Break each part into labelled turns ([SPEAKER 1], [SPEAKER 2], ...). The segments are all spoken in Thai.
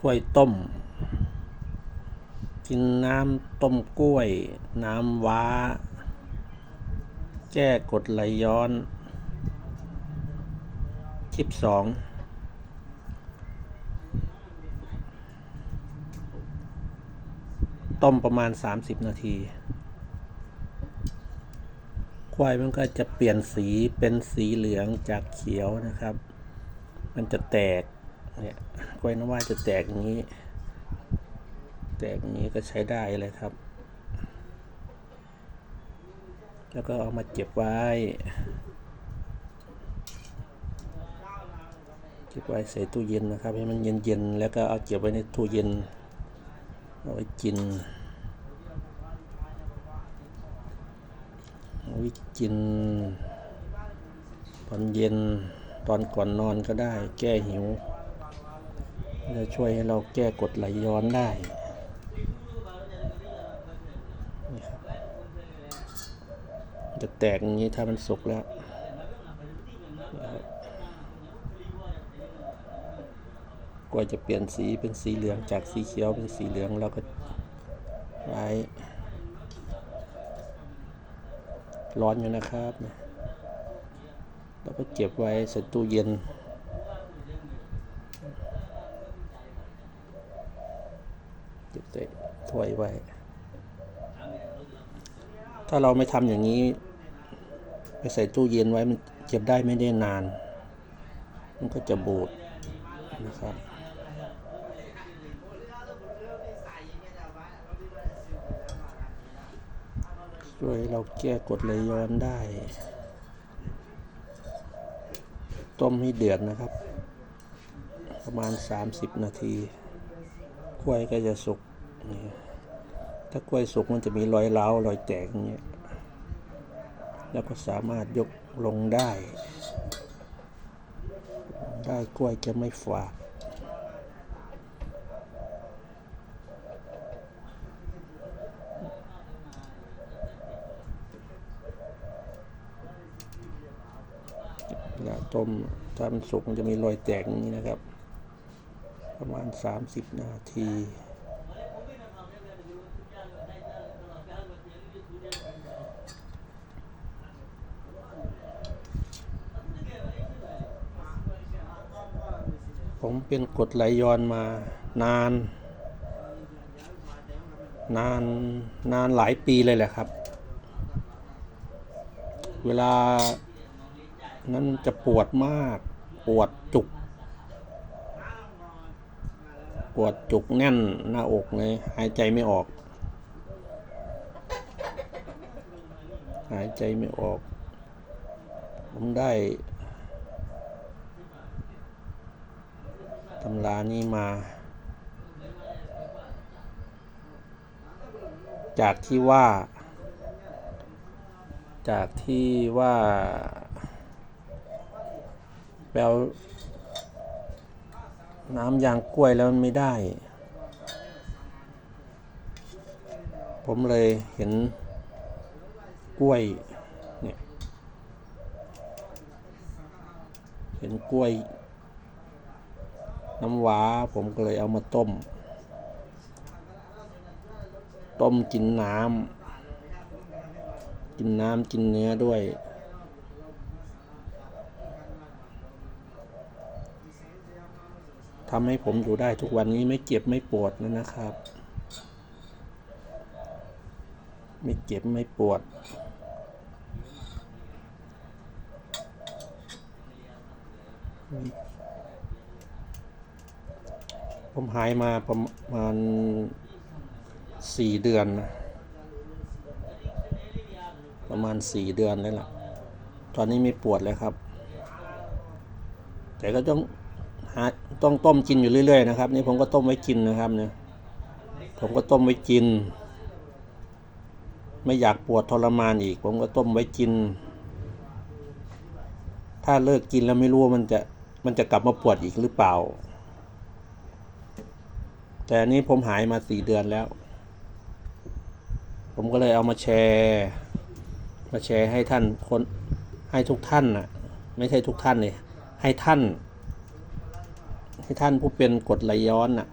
[SPEAKER 1] กล้วยต้ม กินน้ำต้มกล้วย น้ำว้า แก้กดไหลย้อน คลิปสองต้มประมาณ 30 นาทีควายมันก็จะเปลี่ยนสีเป็นสีเหลืองจากเขียวนะครับ มันจะแตก เนี่ยกล้วยน้ำว้าจะแตกอย่างนี้ แตกอย่างนี้ก็ใช้ได้เลยครับ แล้วก็เอามาเก็บไว้เก็บไว้ใส่ตู้เย็นนะครับ ให้มันเย็นๆแล้วก็เอาเก็บไว้ในตู้เย็นเอาไว้กินเอาไว้กิน ตอนเย็นตอนก่อนนอนก็ได้แก้หิว จะช่วยให้เราแก้กดไหลย้อนได้จะแตกอย่างนี้ถ้ามันสุกแล้วกว่าจะเปลี่ยนสีเป็นสีเหลืองจากสีเขียวเป็นสีเหลืองเราก็ไว้ร้อนอยู่นะครับ แล้วก็เก็บไว้ใส่ตู้เย็น เก็บใส่ถ้ วยไว้ ถ้าเราไม่ทำอย่างนี้ ไปใส่ตู้เย็นไว้มันเก็บได้ไม่ได้นาน มันก็จะบูดนะครับช่วยเราแก้กดไหลย้อนได้ ต้มให้เดือดนะครับ ประมาณ 30 นาทีกล้วยก็จะสุกนี่ ถ้ากล้วยสุกมันจะมีรอยเล้ารอยแตกอย่างเงี้ย แล้วก็สามารถยกลงได้ ได้กล้วยจะไม่ฝาดเวลาต้มถ้ามันสุกมันจะมีรอยแตกอย่างนี้นะครับ ประมาณ 30 นาที ผมเป็นกดไหลย้อนมานาน นานนานหลายปีเลยแหละครับ เวลานั้นจะปวดมาก ปวดจุก ปวดจุกแน่นหน้าอกเลย หายใจไม่ออก หายใจไม่ออก ผมได้ตำรานี้มา จากที่ว่า จากที่ว่าแปลน้ำยางกล้วยแล้วมันไม่ได้ ผมเลยเห็นกล้วยเนี่ย เห็นกล้วย น้ำว้าผมก็เลยเอามาต้ม ต้มกินน้ำกินน้ำกินเนื้อด้วย ทำให้ผมอยู่ได้ทุกวันนี้ไม่เจ็บไม่ปวดนะนะครับ ไม่เจ็บไม่ปวด ผมหายมาประมาณสี่เดือนนะประมาณสี่เดือนเลยล่ะ ตอนนี้ไม่ปวดเลยครับ แต่ก็ต้องหาต้องต้มกินอยู่เรื่อยๆนะครับ นี่ผมก็ต้มไว้กินนะครับเนี่ยผมก็ต้มไว้กิน ไม่อยากปวดทรมานอีก ผมก็ต้มไว้กิน ถ้าเลิกกินแล้วไม่รู้ว่ามันจะมันจะกลับมาปวดอีกหรือเปล่า แต่อันนี้ผมหายมาสี่เดือนแล้ว ผมก็เลยเอามาแชร์ มาแชร์ให้ท่านคนให้ทุกท่านน่ะไม่ใช่ทุกท่านเลยให้ท่าน ให้ท่านผู้เป็นกดไหลย้อนน่ะ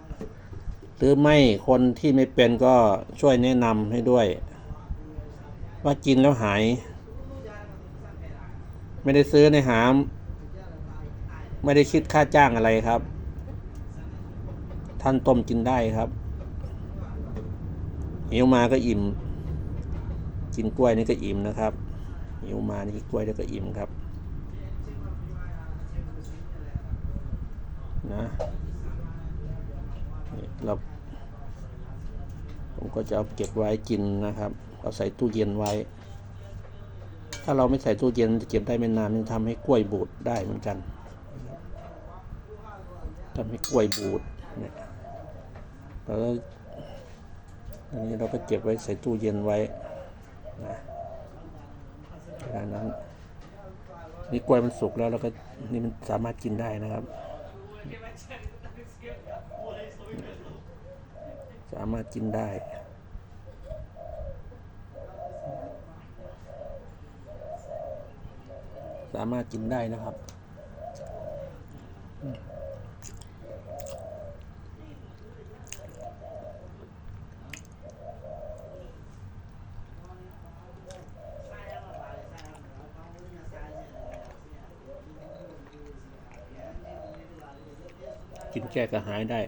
[SPEAKER 1] หรือไม่คนที่ไม่เป็นก็ช่วยแนะนำให้ด้วย ว่ากินแล้วหาย ไม่ได้ซื้อในหาม ไม่ได้คิดค่าจ้างอะไรครับ ท่านต้มกินได้ครับหิวมาก็อิ่ม กินกล้วยนี่ก็อิ่มนะครับหิวมานี่กล้วยแล้วก็อิ่มครับ นะเราผมก็จะเอาเก็บไว้กินนะครับ เอาใส่ตู้เย็นไว้ ถ้าเราไม่ใส่ตู้เย็นจะเก็บได้ไม่นานมันทำให้กล้วยบูดได้เหมือนกันทำให้กล้วยบูดเนี่ย แล้วอันนี้เราก็เก็บไว้ใส่ตู้เย็นไว้นะดังนั้นนี่กล้วยมันสุกแล้วเราก็นี่มันสามารถกินได้นะครับ สามารถกินได้สามารถกินได้นะครับ กินแก้กระหายได้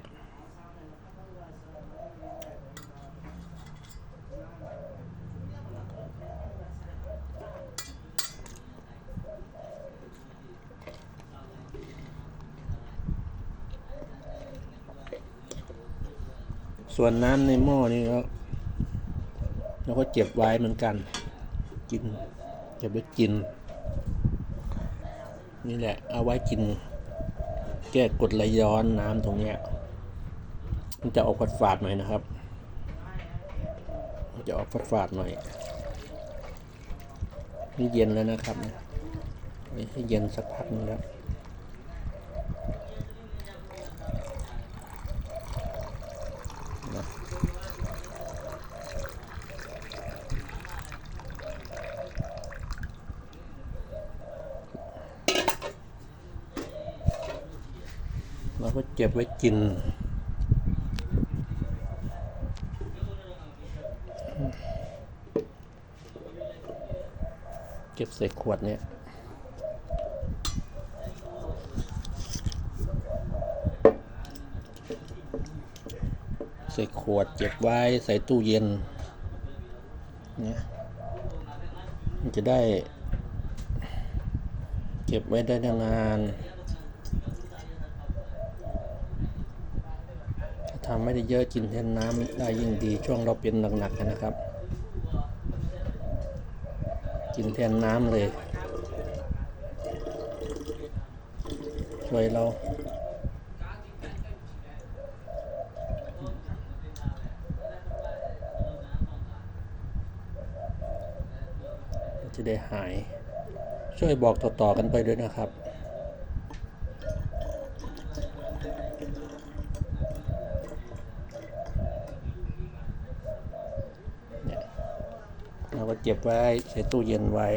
[SPEAKER 1] ส่วนน้ำในหม้อนี่ก็เราก็เก็บไว้เหมือนกัน กินเก็บไว้กิน นี่แหละ เอาไว้กิน แก้กดไหลย้อนน้ำตรงเนี้ยมันจะออกฝาดฝาดหน่อยนะครับมันจะออกฝาดฝาดหน่อยนี่เย็นแล้วนะครับเนี่ยให้เย็นสักพักนึงแล้ว เราก็เก็บไว้กิน เก็บใส่ขวดเนี่ยใส่ขวดเก็บไว้ใส่ตู้เย็นเนี่ยมันจะได้ เก็บไว้ได้นานถ้า ทำไม่ได้เยอะกินแทนน้ำได้ยิ่งดีช่วงเราเป็นหนักๆนะครับ กินแทนน้ำเลย ช่วยเราจะได้หาย ช่วยบอกต่อๆกันไปด้วยนะครับ เนี่ยเรา ก็เก็บไว้ใส่ตู้เย็นไว้